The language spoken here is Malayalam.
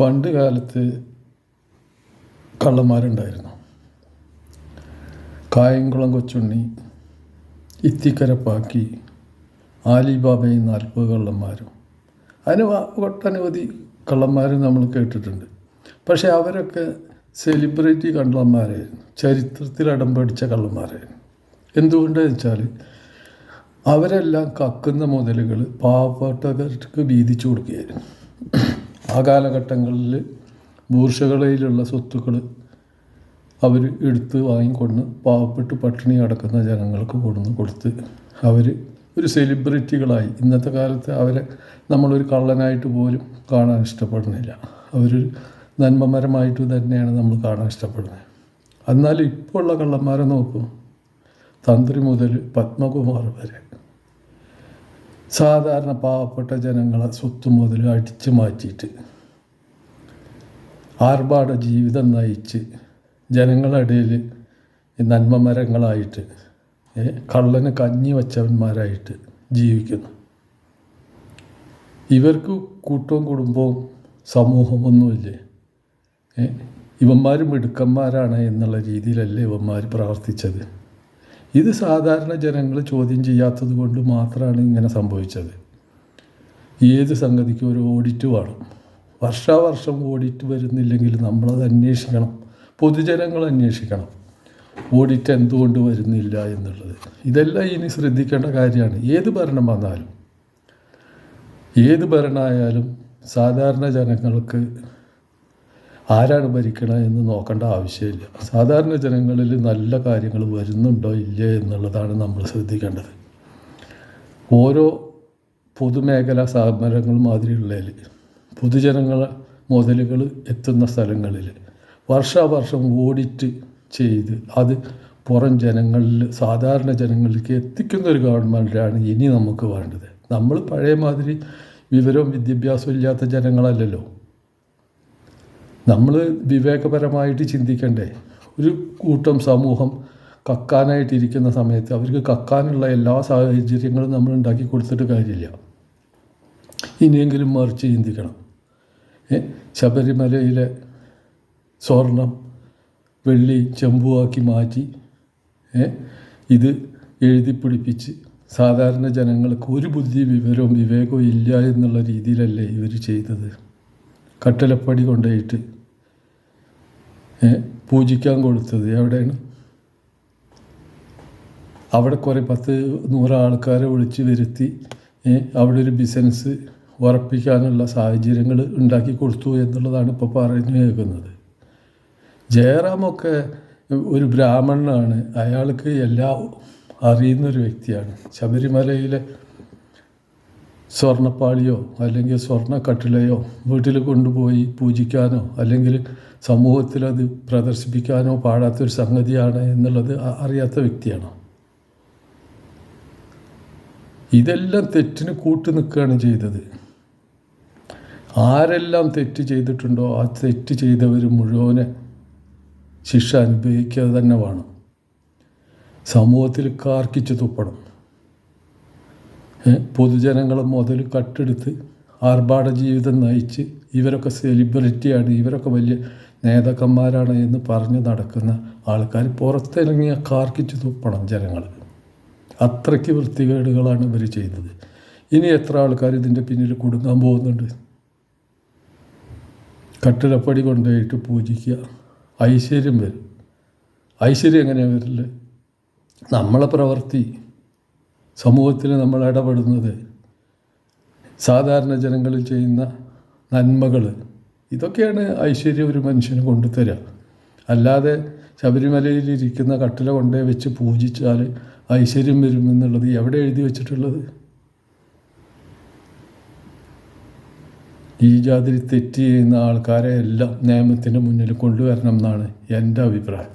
പണ്ട് കാലത്ത് കള്ളന്മാരുണ്ടായിരുന്നു. കായംകുളം കൊച്ചുണ്ണി ഇത്തിക്കരപ്പാക്കി ആലിബാബയും നാൽപ്പത് കള്ളന്മാരും. അതിന് ഒട്ടനവധി കള്ളന്മാരും നമ്മൾ കേട്ടിട്ടുണ്ട്. പക്ഷേ അവരൊക്കെ സെലിബ്രിറ്റി കള്ളന്മാരായിരുന്നു. ചരിത്രത്തിൽ അടംപടിച്ച കള്ളന്മാരായിരുന്നു. എന്തുകൊണ്ടെന്ന് വെച്ചാൽ അവരെല്ലാം കക്കുന്ന മുതലുകൾ പാവപ്പെട്ടവർക്ക് വീതിച്ചു കൊടുക്കുകയായിരുന്നു. ആ കാലഘട്ടങ്ങളിൽ ബൂർഷകളിലുള്ള സ്വത്തുക്കൾ അവർ എടുത്ത് വാങ്ങിക്കൊണ്ട് പാവപ്പെട്ട് പട്ടിണി കിടക്കുന്ന ജനങ്ങൾക്ക് കൊടുന്ന് കൊടുത്ത് അവർ ഒരു സെലിബ്രിറ്റികളായി. ഇന്നത്തെ കാലത്ത് അവരെ നമ്മളൊരു കള്ളനായിട്ട് പോലും കാണാൻ ഇഷ്ടപ്പെടുന്നില്ല. അവരൊരു നന്മമരമായിട്ട് തന്നെയാണ് നമ്മൾ കാണാൻ ഇഷ്ടപ്പെടുന്നത്. എന്നാൽ ഇപ്പോൾ ഉള്ള കള്ളന്മാരെ നോക്കൂ. തന്ത്രി മുതൽ പത്മകുമാർ വരെ. സാധാരണ പാവപ്പെട്ട ജനങ്ങളെ സ്വത്ത് മുതൽ അടിച്ചു മാറ്റിയിട്ട് ആർഭാട ജീവിതം നയിച്ച് ജനങ്ങളിടയിൽ നന്മ മരങ്ങളായിട്ട് കള്ളന് കഞ്ഞി വച്ചവന്മാരായിട്ട് ജീവിക്കുന്നു. ഇവർക്ക് കൂട്ടവും കുടുംബവും സമൂഹമൊന്നുമില്ലേ? ഇവന്മാരും മിടുക്കന്മാരാണ് എന്നുള്ള രീതിയിലല്ലേ ഇവന്മാർ പ്രവർത്തിച്ചത്. ഇത് സാധാരണ ജനങ്ങൾ ചോദ്യം ചെയ്യാത്തത് കൊണ്ട് മാത്രമാണ് ഇങ്ങനെ സംഭവിച്ചത്. ഏത് സംഗതിക്കും ഒരു ഓഡിറ്റ് വേണം. വർഷാവർഷം ഓഡിറ്റ് വരുന്നില്ലെങ്കിൽ നമ്മളത് അന്വേഷിക്കണം. പൊതുജനങ്ങൾ അന്വേഷിക്കണം. ഓഡിറ്റ് എന്തുകൊണ്ട് വരുന്നില്ല എന്നുള്ളത്. ഇതെല്ലാം ഇനി ശ്രദ്ധിക്കേണ്ട കാര്യമാണ്. ഏത് ഭരണം വന്നാലും ഏത് ഭരണമായാലും സാധാരണ ജനങ്ങൾക്ക് ആരാണ് ഭരിക്കണത് എന്ന് നോക്കേണ്ട ആവശ്യമില്ല. സാധാരണ ജനങ്ങളിൽ നല്ല കാര്യങ്ങൾ വരുന്നുണ്ടോ ഇല്ലേ എന്നുള്ളതാണ് നമ്മൾ ശ്രദ്ധിക്കേണ്ടത്. ഓരോ പൊതുമേഖലാ സ്ഥാപനങ്ങൾ മാതിരിയുള്ളതിൽ പൊതുജനങ്ങൾ മുതലുകൾ എത്തുന്ന സ്ഥലങ്ങളിൽ വർഷാവർഷം ഓഡിറ്റ് ചെയ്ത് അത് പുറം ജനങ്ങളിൽ സാധാരണ ജനങ്ങളിലേക്ക് എത്തിക്കുന്ന ഒരു ഗവൺമെന്റാണ് ഇനി നമുക്ക് വേണ്ടത്. നമ്മൾ പഴയ മാതിരി വിവരവും വിദ്യാഭ്യാസവും ഇല്ലാത്ത ജനങ്ങളല്ലല്ലോ. നമ്മൾ വിവേകപരമായിട്ട് ചിന്തിക്കണ്ടേ. ഒരു കൂട്ടം സമൂഹം കക്കാനായിട്ടിരിക്കുന്ന സമയത്ത് അവർക്ക് കക്കാനുള്ള എല്ലാ സാഹചര്യങ്ങളും നമ്മൾ ഉണ്ടാക്കി കൊടുത്തിട്ട് കാര്യമില്ല. ഇനിയെങ്കിലും മറിച്ച് ചിന്തിക്കണം. ശബരിമലയിലെ സ്വർണം വെള്ളി ചെമ്പുവാക്കി മാറ്റി ഇത് എഴുതിപ്പിടിപ്പിച്ച് സാധാരണ ജനങ്ങൾക്ക് ഒരു ബുദ്ധി വിവരവും വിവേകവും ഇല്ല എന്നുള്ള രീതിയിലല്ലേ ഇവർ ചെയ്തത്. കട്ടലപ്പടി കൊണ്ടുപോയിട്ട് പൂജിക്കാൻ കൊടുത്തത് എവിടെയാണ്? അവിടെ കുറേ പത്ത് നൂറ് ആൾക്കാരെ വിളിച്ച് വരുത്തി അവിടെ ഒരു ബിസിനസ് ഉറപ്പിക്കാനുള്ള സാഹചര്യങ്ങൾ ഉണ്ടാക്കി കൊടുത്തു എന്നുള്ളതാണ് ഇപ്പോൾ പറഞ്ഞു കേൾക്കുന്നത്. ജയറാമൊക്കെ ഒരു ബ്രാഹ്മണനാണ്. അയാൾക്ക് എല്ലാം അറിയുന്നൊരു വ്യക്തിയാണ്. ശബരിമലയിലെ സ്വർണപ്പാളിയോ അല്ലെങ്കിൽ സ്വർണ കട്ടിലയോ വീട്ടിൽ കൊണ്ടുപോയി പൂജിക്കാനോ അല്ലെങ്കിൽ സമൂഹത്തിൽ അത് പ്രദർശിപ്പിക്കാനോ പാടാത്തൊരു സംഗതിയാണ് എന്നുള്ളത് അറിയാത്ത വ്യക്തിയാണ്. ഇതെല്ലാം തെറ്റിന് കൂട്ടു നിൽക്കുകയാണ് ചെയ്തത്. ആരെല്ലാം തെറ്റ് ചെയ്തിട്ടുണ്ടോ ആ തെറ്റ് ചെയ്തവർ മുഴുവനെ ശിക്ഷ അനുഭവിക്കാതെ തന്നെ വേണം. സമൂഹത്തിൽ കാർക്കിച്ച് തുപ്പണം. പൊതുജനങ്ങളെ മുതൽ കട്ടെടുത്ത് ആർഭാട ജീവിതം നയിച്ച് ഇവരൊക്കെ സെലിബ്രിറ്റിയാണ് ഇവരൊക്കെ വലിയ നേതാക്കന്മാരാണ് എന്ന് പറഞ്ഞ് നടക്കുന്ന ആൾക്കാർ പുറത്തിറങ്ങിയ കാർക്കിച്ച് തുപ്പണം ജനങ്ങൾ. അത്രയ്ക്ക് വൃത്തികേടുകളാണ് ഇവർ ചെയ്തത്. ഇനി എത്ര ആൾക്കാർ ഇതിന്റെ പിന്നിൽ കുടുങ്ങാൻ പോകുന്നുണ്ട്? കട്ടിലപ്പടി കൊണ്ടുപോയിട്ട് പൂജിക്കുക. ഐശ്വര്യം വരും. ഐശ്വര്യം എങ്ങനെയാണ് വരില്ല നമ്മളെ പ്രവൃത്തി സമൂഹത്തിൽ നമ്മൾ ഇടപെടുന്നത് സാധാരണ ജനങ്ങൾ ചെയ്യുന്ന നന്മകൾ. ഇതൊക്കെയാണ് ഐശ്വര്യം ഒരു മനുഷ്യന് കൊണ്ടുതരിക അല്ലാതെ ശബരിമലയിൽ ഇരിക്കുന്ന കട്ടില കൊണ്ടേ വെച്ച് പൂജിച്ചാൽ ഐശ്വര്യം വരുമെന്നുള്ളത് എവിടെ എഴുതി വെച്ചിട്ടുള്ളത്? ഈ ജാതിരി തെറ്റ് ചെയ്യുന്ന ആൾക്കാരെ എല്ലാം നിയമത്തിന്റെ മുന്നിൽ കൊണ്ടുവരണം എന്നാണ് എന്റെ അഭിപ്രായം.